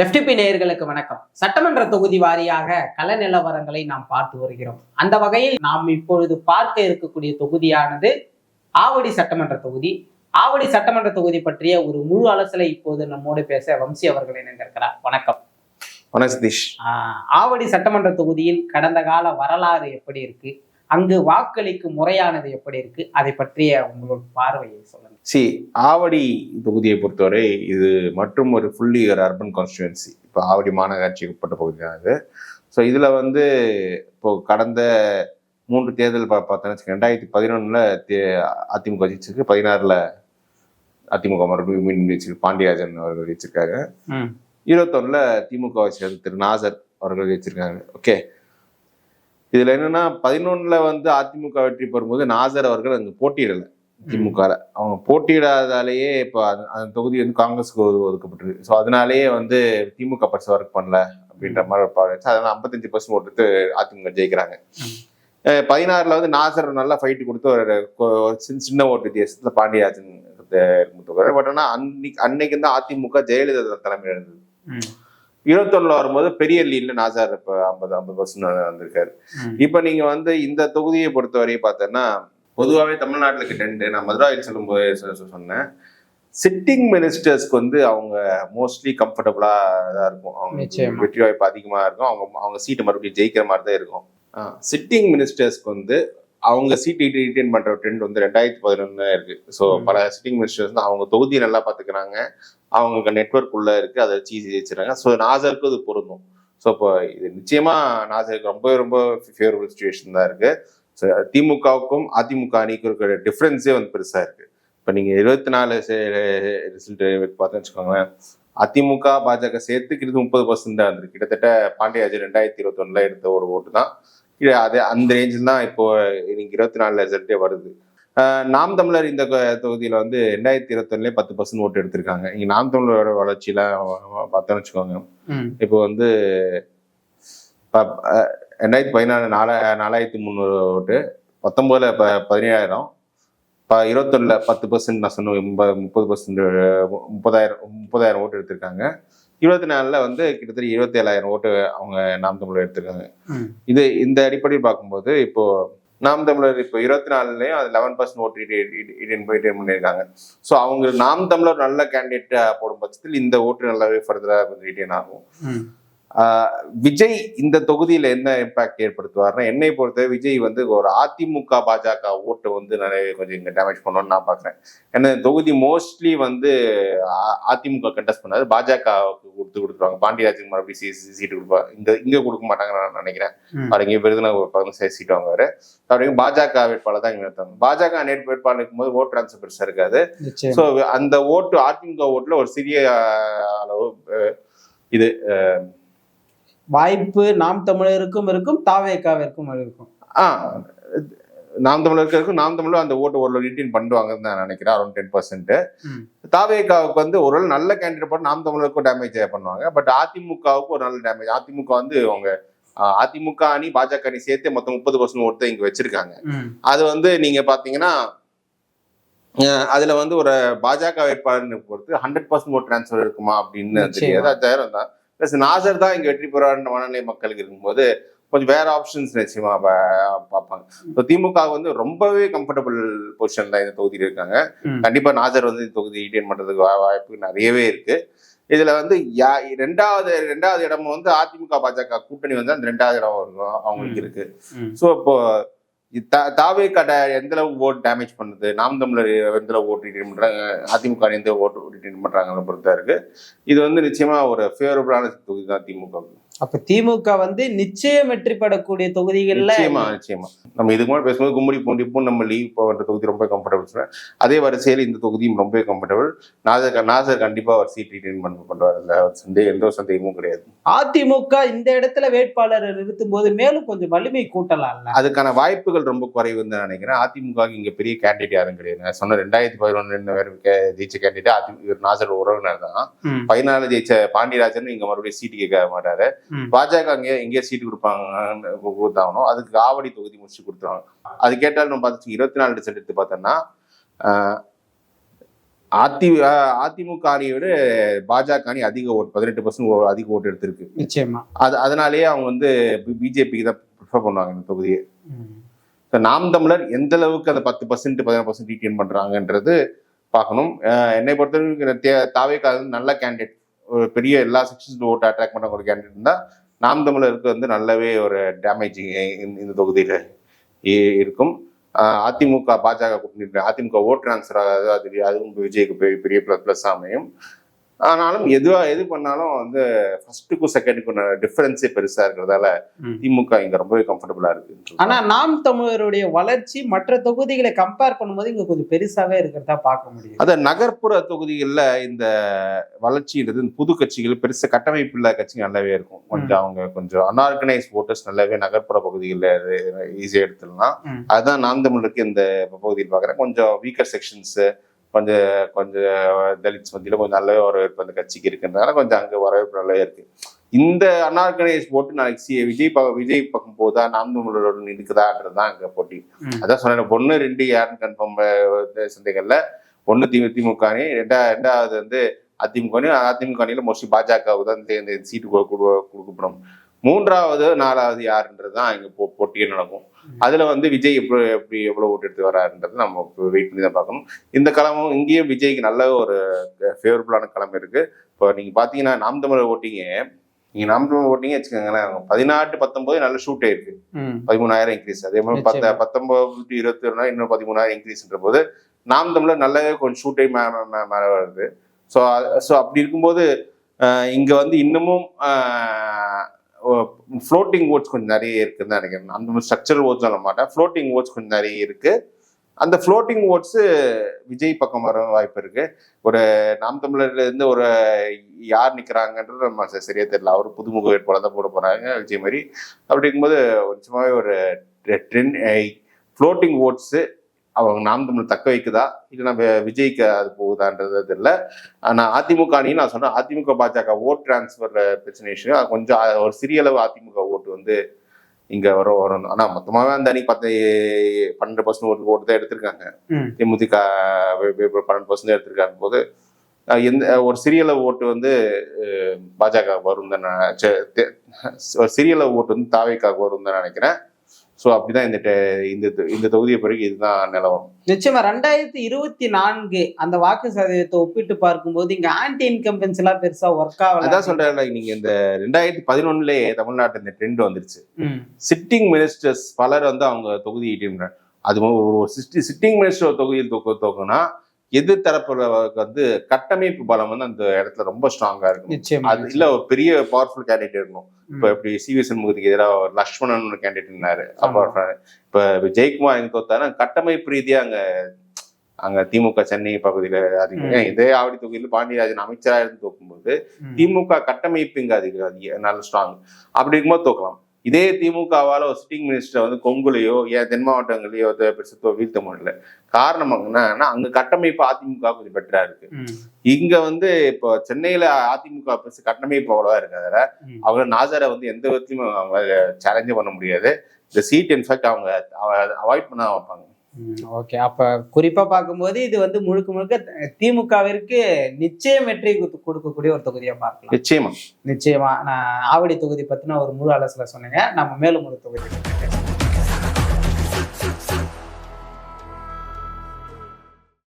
FTP நேயர்களுக்கு வணக்கம். சட்டமன்ற தொகுதி வாரியாக கள நிலவரங்களை நாம் பார்த்து வருகிறோம். அந்த வகையில் நாம் இப்பொழுது பார்க்க இருக்கக்கூடிய தொகுதியானது ஆவடி சட்டமன்ற தொகுதி. ஆவடி சட்டமன்ற தொகுதி பற்றிய ஒரு முழு அலசலை இப்போது நம்மோடு பேச வம்சி அவர்கள் இணைந்திருக்கிறார். வணக்கம். வணக்கம் சதீஷ். ஆவடி சட்டமன்ற தொகுதியில் கடந்த கால வரலாறு எப்படி இருக்கு? அங்கு வாக்களிக்கும் முறையானது எப்படி இருக்கு? அதை பற்றிய உங்களோட பார்வையை சொல்லுங்க. சி ஆவடி தொகுதியை பொறுத்தவரை இது மற்றும் ஒரு ஃபுல்லி ஒரு அர்பன் கான்ஸ்டுவன்சி இப்போ ஆவடி மாநகராட்சிக்கு உட்பட்ட பகுதி தான் இது ஸோ இதில் வந்து இப்போ கடந்த மூன்று தேர்தல் பா பார்த்தோன்னு ரெண்டாயிரத்தி பதினொன்றில் தே அதிமுக ஜெயிச்சிருக்கு. பதினாறில் அதிமுக மறுபடியும் மீண்டும் ஜெயிச்சிருக்கு. பாண்டியராஜன் அவர்கள் ஜெயிச்சிருக்காங்க இருபத்தொன்னுல திமுகவை சேர்ந்த திரு நாசர் அவர்கள் ஜெயிச்சிருக்காங்க ஓகே இதுல என்னன்னா பதினொன்னுல வந்து அதிமுக வெற்றி பெறும்போது நாசர் அவர்கள் அங்க போட்டியிடல. திமுக அவங்க போட்டியிடாதாலேயே இப்போ அந்த- அந்த தொகுதி வந்து காங்கிரஸுக்கு ஒது- ஒதுக்கப்பட்டிருக்கு ஸோ அதனாலேயே வந்து திமுக பரிசு ஒர்க் பண்ணல அப்படின்ற மாதிரி இருந்துச்சு. அதனால ஐம்பத்தஞ்சு பர்சன்ட் ஓட்டு அதிமுக ஜெயிக்கிறாங்க. பதினாறுல வந்து நாசர் நல்லா ஃபைட் கொடுத்து ஒரு சின்ன சின்ன ஓட்டு வித்தியாசத்துல பாண்டியராஜன் பட் ஆனால் அன்னைக்கு அன்னைக்கு தான் அதிமுக ஜெயலலிதா தலைமையில் இருந்தது. இருபத்தொன்னுல வரும்போது பெரிய லீட்ல நாசார் இப்போ ஐம்பது ஐம்பது பர்சன்ட் வந்திருக்காரு. இப்போ நீங்க வந்து இந்த தொகுதியை பொறுத்தவரை பார்த்தோன்னா பொதுவாகவே தமிழ்நாட்டில் ரெண்டு நான் மதுராவில் சொல்லும்போது சொன்னேன். சிட்டிங் மினிஸ்டர்ஸ்க்கு வந்து அவங்க மோஸ்ட்லி கம்ஃபர்டபுளா தான் இருக்கும். அவங்க நிச்சயமா. வெற்றி வாய்ப்பு அதிகமா இருக்கும். அவங்க அவங்க சீட்டை மறுபடியும் ஜெயிக்கிற மாதிரி தான் இருக்கும் சிட்டிங் மினிஸ்டர்ஸ்க்கு வந்து அவங்க சீட் ரிட்டைன் பண்ற ட்ரெண்ட் வந்து ரெண்டாயிரத்தி பதினொன்னு இருக்கு. ஸோ. பல சிட்டிங் மினிஸ்டர்ஸ் வந்து அவங்க தொகுதியை நல்லா பாத்துக்கிறாங்க அவங்க நெட்வொர்க் உள்ள இருக்கு. அதை வச்சு ஜெயிச்சிடறாங்க. ஸோ நாசருக்கு அது பொருந்தும். ஸோ இப்போ இது நிச்சயமா நாசருக்கு ரொம்ப ரொம்ப ஃபேவரபிள் சுச்சுவேஷன் தான் இருக்கு. ஸோ திமுகவுக்கும் அதிமுக அணிக்கும் இருக்கிற டிஃப்ரென்ஸே வந்து பெருசா இருக்கு. இப்போ நீங்க இருபத்தி நாலு ரிசல்ட் பார்த்தோன்னு வச்சுக்கோங்களேன். அதிமுக பாஜக சேர்த்து கிட்டத்தட்ட முப்பது பர்சன்ட் தான் இருந்திருக்கு கிட்டத்தட்ட பாண்டியராஜன் ரெண்டாயிரத்தி இருபத்தொன்னுல எடுத்த ஒரு ஓட்டு தான். அது அந்த ரேஞ்சில் தான் இப்போ இன்னைக்கு இருபத்தி நாலு ரிசல்ட்டே வருது. நாம் தமிழர் இந்த தொகுதியில வந்து ரெண்டாயிரத்தி இருபத்தொன்னுலேயே பத்து பர்சன்ட் ஓட்டு எடுத்திருக்காங்க. இங்க நாம் தமிழரோட வளர்ச்சியில பார்த்தோன்னு வச்சுக்கோங்க. இப்போ வந்து ரெண்டாயிரத்தி பதினாலு நாலா நாலாயிரத்தி முந்நூறு ஓட்டு. பத்தொன்பதுல ப பதினேழாயிரம். இப்போ இருபத்தொன்னுல பத்து பர்சன்ட் நான் சொன்ன முப்பது பர்சன்ட் முப்பதாயிரம் முப்பதாயிரம் ஓட்டு எடுத்திருக்காங்க. இருபத்தி நாலுல வந்து கிட்டத்தட்ட இருபத்தி ஏழாயிரம் ஓட்டு அவங்க நாம் தமிழர் எடுத்திருக்காங்க. இது இந்த அடிப்படையில் பார்க்கும்போது இப்போ நாம் தமிழர் இப்போ இருபத்தி நாலுலயும் அது லெவன் பர்சன்ட் ஓட்டு ரிட்டைன் ரிட்டைன் பண்ணியிருக்காங்க. ஸோ அவங்க நாம் தமிழர் நல்ல கேண்டிடேட் போடும் பட்சத்தில் இந்த ஓட்டு நல்லாவே ஃபர்தராக ரிட்டைன் ஆகும். ம். ஆஹ் விஜய் இந்த தொகுதியில என்ன இம்பாக்ட் ஏற்படுத்துவார்னா என்னை பொறுத்த விஜய் வந்து ஒரு அதிமுக பாஜக ஓட்டு வந்து நிறைய கொஞ்சம் இங்க டேமேஜ் பண்ணணும்னு நான் பாக்குறேன். ஏன்னா தொகுதி மோஸ்ட்லி வந்து அதிமுக கண்டெஸ்ட் பண்ணாது. பாஜகவுக்கு கொடுத்து கொடுத்துருவாங்க. பாண்டியராஜன் மறுபடியும் சீ- சீட்டு கொடுப்பாங்க இங்க இங்க கொடுக்க மாட்டாங்கன்னு நான் நினைக்கிறேன். அவர் இங்கே விருதுநகர் பக்கம் சீட் வாங்குவாரு. அவருக்கு பாஜக வேட்பாளர் தான் இங்க நிறுத்தாங்க பாஜக நேட் வேட்பாளர் இருக்கும்போது ஓட் டிரான்ஸ்ஃபர் பெருசா இருக்காது. ஸோ அந்த ஓட்டு அதிமுக ஓட்டுல ஒரு சிறிய அளவு இது வாய்ப்பு நாம் தமிழருக்கும் இருக்கும் தாவேக்காவிற்கும் இருக்கும். ஆ நாம் தமிழருக்கு இருக்கும் நாம் தமிழர் அந்த ஓட்டு ஒரு ரிட்டைன் பண்ணுவாங்கன்னு நான் நினைக்கிறேன் அரௌண்ட் டென் பர்சன்ட் ம். தாவேகாவுக்கு வந்து ஒரு நல்ல கேண்டிடேட் போட்டு நாம் தமிழருக்கும் டேமேஜ் பண்ணுவாங்க. பட் அதிமுகவுக்கு ஒரு நல்ல டேமேஜ் அதிமுக வந்து அவங்க அதிமுக அணி பாஜக அணி சேர்த்து மொத்தம் முப்பது பர்சன்ட் ஓட்டு இங்க வச்சிருக்காங்க. அது வந்து நீங்க பாத்தீங்கன்னா அதுல வந்து ஒரு பாஜக வேட்பாளர்னு பொறுத்து ஹண்ட்ரட் பர்சன்ட் ஓட் டிரான்ஸ்ஃபர் இருக்குமா அப்படின்னு. தெரியாது. தவிர தான் பிளஸ் நாசர் தான் இங்க வெற்றி பெறுவார்ன்ற மனநிலை மக்களுக்கு இருக்கும்போது கொஞ்சம் வேற ஆப்ஷன்ஸ் நிச்சயமா பார்ப்பாங்க. இப்போ திமுக வந்து ரொம்பவே கம்ஃபர்டபுள் பொசிஷன்ல இந்த தொகுதியில் இருக்காங்க. கண்டிப்பா நாசர் வந்து இந்த தொகுதி ரீட்டைன் பண்றதுக்கு வாய்ப்பு நிறையவே இருக்கு. இதுல வந்து யா- ரெண்டாவது ரெண்டாவது இடம் வந்து அதிமுக பாஜக கூட்டணி வந்து அந்த ரெண்டாவது இடம் அவங்களுக்கு. இருக்கு. ஸோ இப்போ தாவே கடை எந்த அளவுக்கு ஓட் டேமேஜ் பண்ணுது? நாம் தமிழர் எந்த அளவு ஓட்டு ரிட்டர்ன் பண்றாங்க அதிமுக எந்த ஓட்டு ரிட்டர்ன் பண்றாங்கன்னு பொறுத்தா இருக்கு. இது வந்து நிச்சயமா ஒரு ஃபேவரபுளான தொகுதி தான் திமுக அப்ப திமுக வந்து நிச்சயம் வெற்றி பெறக்கூடிய தொகுதிகள்ல நிச்சயமா நிச்சயமா. நம்ம இதுக்கு முன்னாடி பேசும்போது கும்மிடி பூண்டி பூ நம்ம லீவ் போன்ற தொகுதி ரொம்ப கம்ஃபர்டபுள் சொன்னேன். அதே வரிசையில் இந்த தொகுதியும் ரொம்ப கம்ஃபர்டபுள் நாசர் நாசர் கண்டிப்பா ஒரு சீட் ரிட்டைன் பண்ண பண்றாரு இல்ல சந்தேகம் எந்த ஒரு சந்தேகமும் கிடையாது. அதிமுக இந்த இடத்துல வேட்பாளரை நிறுத்தும் போது மேலும் கொஞ்சம் வலிமை கூட்டலாம்ல? அதுக்கான வாய்ப்புகள் ரொம்ப குறைவுன்னு தான் நினைக்கிறேன். அதிமுக இங்க பெரிய கேண்டிடேட் யாரும் கிடையாது. நான் சொன்ன ரெண்டாயிரத்தி பதினொன்று ஜெயிச்ச கேண்டிடேட் அதி இவர் நாசர் உறவினர் தான். பதினாலு ஜெயிச்ச பாண்டியராஜன் இங்க மறுபடியும் சீட்டு கேட்க மாட்டாரு. பாஜக அங்கே எங்கேயே சீட்டு கொடுப்பாங்க கொடுத்தாகணும். அதுக்கு ஆவடி தொகுதி முடிச்சு கொடுத்துருவாங்க. அது கேட்டாலும் நம்ம பார்த்து இருபத்தி நாலு ரிசல்ட் எடுத்து பார்த்தோம்னா அதி அதிமுக அணியை விட பாஜக அணி அதிக ஓட்டு பதினெட்டு பர்சன்ட் அதிக ஓட்டு எடுத்திருக்கு. நிச்சயமா. அது அதனாலேயே அவங்க வந்து பிஜேபிக்கு தான் ப்ரிஃபர் பண்ணுவாங்க இந்த தொகுதியை. So, நாம் தமிழர் எந்த அளவுக்கு அந்த பத்து பர்சன்ட் பதினாறு பர்சன்ட் ரீட்டைன் பண்றாங்கன்றது பார்க்கணும். என்னை பொறுத்தவரைக்கும் தாவேக்கா நல்ல கேண்டிடேட் ஒரு பெரிய எல்லா செக்ஷன்ஸ் ஓட்டு அட்ராக்ட் பண்ண ஒரு கேண்டிடேட் இருந்தால் நாம் தமிழருக்கு வந்து நல்லாவே ஒரு டேமேஜ் இந்த தொகுதியில இருக்கும். அதிமுக பாஜக கூட்டணி அதிமுக ஓட் டிரான்ஸ்ஃபர் ஆகாது அது அதுவும் விஜய்க்கு பெரிய பெரிய ப்ளஸ் அமையும். ஆனாலும் எதுவா எது பண்ணாலும் வந்து ஃபர்ஸ்ட்டுக்கும் செகண்டுக்கும் டிஃபரன்ஸே பெருசா இருக்கிறதால. திமுக இங்க ரொம்பவே கம்ஃபர்டபுளா இருக்கு ஆனா நாம் தமிழருடைய வளர்ச்சி மற்ற தொகுதிகளை கம்பேர் பண்ணும்போது இங்க கொஞ்சம் பெருசாவே இருக்கிறதா பார்க்க முடியும் அத நகர்ப்புற தொகுதிகளில் இந்த வளர்ச்சின்றது இந்த புது கட்சிகள் பெருசா கட்டமைப்பு இல்லாத கட்சிகள் நல்லாவே இருக்கும். கொஞ்சம் அவங்க கொஞ்சம் அன்ஆர்கனைஸ் ஓட்டர்ஸ் நல்லாவே நகர்ப்புற பகுதிகளில் ஈஸியாக எடுத்துடலாம். அதுதான் நாம் தமிழுக்கு இந்த பகுதியில் பார்க்குறேன். கொஞ்சம் வீக்கர் செக்ஷன்ஸ் கொஞ்சம் கொஞ்சம் தலித்ஸ் மத்தியில் கொஞ்சம் நல்ல வரவேற்பு அந்த கட்சிக்கு இருக்குன்றதால கொஞ்சம் அங்கே வரவேற்பு நல்லாவே இருக்கு. இந்த அன்ஆர்கனைஸ் போட்டு நாளைக்கு சி விஜய் பக்கம் விஜய் பக்கம் போதா நாம் தமிழரோட இருக்குதான்றது தான் அங்கே போட்டி. அதான் சொன்னேன் பொண்ணு ரெண்டு யாருன்னு கன்ஃபார்ம் சந்தைகள்ல ஒண்ணு தி திமுக அணி ரெண்டா ரெண்டாவது வந்து அதிமுக அணி அதிமுக அணியில மோஸ்ட்லி பாஜகவுக்கு தான் இந்த- சீட்டு கொடு- கொடு- கொடுக்கப்படும். மூன்றாவது நாலாவது யாருன்றது தான் இங்க போ- போட்டியே நடக்கும். அதுல வந்து விஜய் எப்படி எப்படி எவ்வளவு ஓட்டு எடுத்து வராருன்றது நம்ம வெயிட் பண்ணி தான் பார்க்கணும். இந்த களமும் இங்கேயும் விஜய்க்கு நல்ல ஒரு ஃபேவரபுளான களம் இருக்கு. இப்போ நீங்க பாத்தீங்கன்னா நாம் தமிழர் ஓட்டிங்க. நீங்க நாம் தமிழர் ஓட்டிங்க வச்சுக்கோங்களேன் பதினாட்டு பத்தொன்பது நல்ல ஷூட் இருக்கு ம். பதிமூணாயிரம் இன்க்ரீஸ் அதே மாதிரி பத்த. பத்தொன்பது இருபத்தி ஒண்ணா இன்னும் பதிமூணாயிரம் இன்க்ரீஸ்ன்ற போது நாம் தமிழர் நல்லாவே கொஞ்சம் ஷூட்டை மேல வருது. ஸோ ஸோ அப்படி இருக்கும்போது இங்க வந்து இன்னமும் ஃப்ளோட்டிங் ஓட்ஸ் கொஞ்சம் நிறைய இருக்குதுன்னு நினைக்கிறேன். அந்த ஸ்ட்ரக்சரல் ஓட்ஸ் சொல்ல மாட்டேன். ஃப்ளோட்டிங் ஓட்ஸ் கொஞ்சம் நிறைய இருக்குது அந்த ஃப்ளோட்டிங் ஓட்ஸு விஜய் பக்கம் வர வாய்ப்பு இருக்குது ஒரு நாம் தமிழர்லேருந்து ஒரு யார் நிற்கிறாங்கன்றது நம்ம சரியாக தெரியல. அவர் புதுமுக வேட்பாளர் தான் போட போகிறாங்க விஜய் மாதிரி. அப்படி இருக்கும்போது ஒரு ட்ரெண்ட் ஃப்ளோட்டிங் ஓட்ஸு அவங்க நாம் தமிழ் தக்க வைக்குதா? இல்லைன்னா வி- விஜய்க்கு அது போகுதான்றது தெரியல. ஆனா அதிமுக அணின்னு நான் சொன்னேன். அதிமுக பாஜக ஓட் டிரான்ஸ்ஃபர் பிரச்சனை. அது கொஞ்சம் ஒரு சிறிய அளவு அதிமுக ஓட்டு வந்து இங்க வரும் வரும் ஆனா மொத்தமாவே அந்த அணி பத்து பன்னெண்டு பர்சன்ட் ஓட்டு ஓட்டு தான் எடுத்திருக்காங்க. தேமுதிக பன்னெண்டு பர்சன்ட் எடுத்திருக்காங்க போது எந்த ஒரு சிறிய அளவு ஓட்டு வந்து பாஜக வரும் தான் நான் ஒரு சிறிய அளவு ஓட்டு வந்து தாவேக்காக வரும் தான் நினைக்கிறேன். ஸோ அப்படிதான் இந்த இந்த இந்த தொகுதியை பிறகு இதுதான் நிலவரம் நிச்சயமா ரெண்டாயிரத்தி இருபத்தி நான்கு அந்த வாக்கு சதவீதத்தை ஒப்பிட்டு பார்க்கும்போது இங்க ஆன்டி இன்கம்பன்ஸ் எல்லாம் பெருசா ஒர்க் ஆகல அதான் சொல்றேன்ல நீங்க இந்த ரெண்டாயிரத்தி பதினொன்னுலயே தமிழ்நாட்டு இந்த ட்ரெண்ட் வந்துருச்சு. சிட்டிங் மினிஸ்டர்ஸ் பலர் வந்து அவங்க தொகுதி அது ஒரு சிட்டிங் மினிஸ்டர் தொகுதியில் தொகு தொகுனா எதிர் தரப்புறவருக்கு வந்து கட்டமைப்பு பலம் வந்து அந்த இடத்துல ரொம்ப ஸ்ட்ராங்கா இருக்கும் அது இல்ல ஒரு பெரிய பவர்ஃபுல் கேண்டிடேட் இருக்கணும். இப்ப. இப்படி சி வி சண்முகத்துக்கு எதிராக ஒரு லக்ஷ்மணன் ஒரு கேண்டிடேட் இருந்தாரு. இப்ப ஜெயக்குமார் எங்க தோத்தாரு கட்டமைப்பு ரீதியா அங்க அங்க திமுக சென்னை பகுதியில அதிகம் இதே ஆவடி தொகுதியில் பாண்டியராஜன் அமைச்சரா இருந்து தோக்கும்போது. திமுக கட்டமைப்பு இங்க அதிகம் அதிக நல்ல ஸ்ட்ராங் அப்படி இருக்கும்போது தோக்கலாம். இதே திமுகவால ஒரு சிட்டிங் மினிஸ்டர் வந்து கொங்குலையோ ஏன் தென் மாவட்டங்களையோ பெருசத்தோ வீழ்த்த முடியல காரணம் என்னன்னா அங்க கட்டமைப்பு அதிமுக கொஞ்சம் பெட்டரா இருக்கு. இங்க வந்து இப்போ சென்னையில அதிமுக பெருசு கட்டமைப்பு அவ்வளவா இருக்கிறதால. அவங்க நாசரை வந்து எந்த விதத்திலுமே அவங்க சேலஞ்சே பண்ண முடியாது. இந்த சீட் இன்ஃபேக்ட் அவங்க அவாய்ட் பண்ண வைப்பாங்க. ஓகே அப்ப குறிப்பா பார்க்கும்போது இது வந்து முழுக்க முழுக்க திமுகவிற்கு நிச்சயம் வெற்றி கொடுக்கக்கூடிய ஒரு தொகுதியா பார்க்கலாம். நிச்சயமா. நிச்சயமா. நான் ஆவடி தொகுதி பத்தின ஒரு முழு அலசல சொன்னீங்க. நம்ம மேலும் ஒரு தொகுதி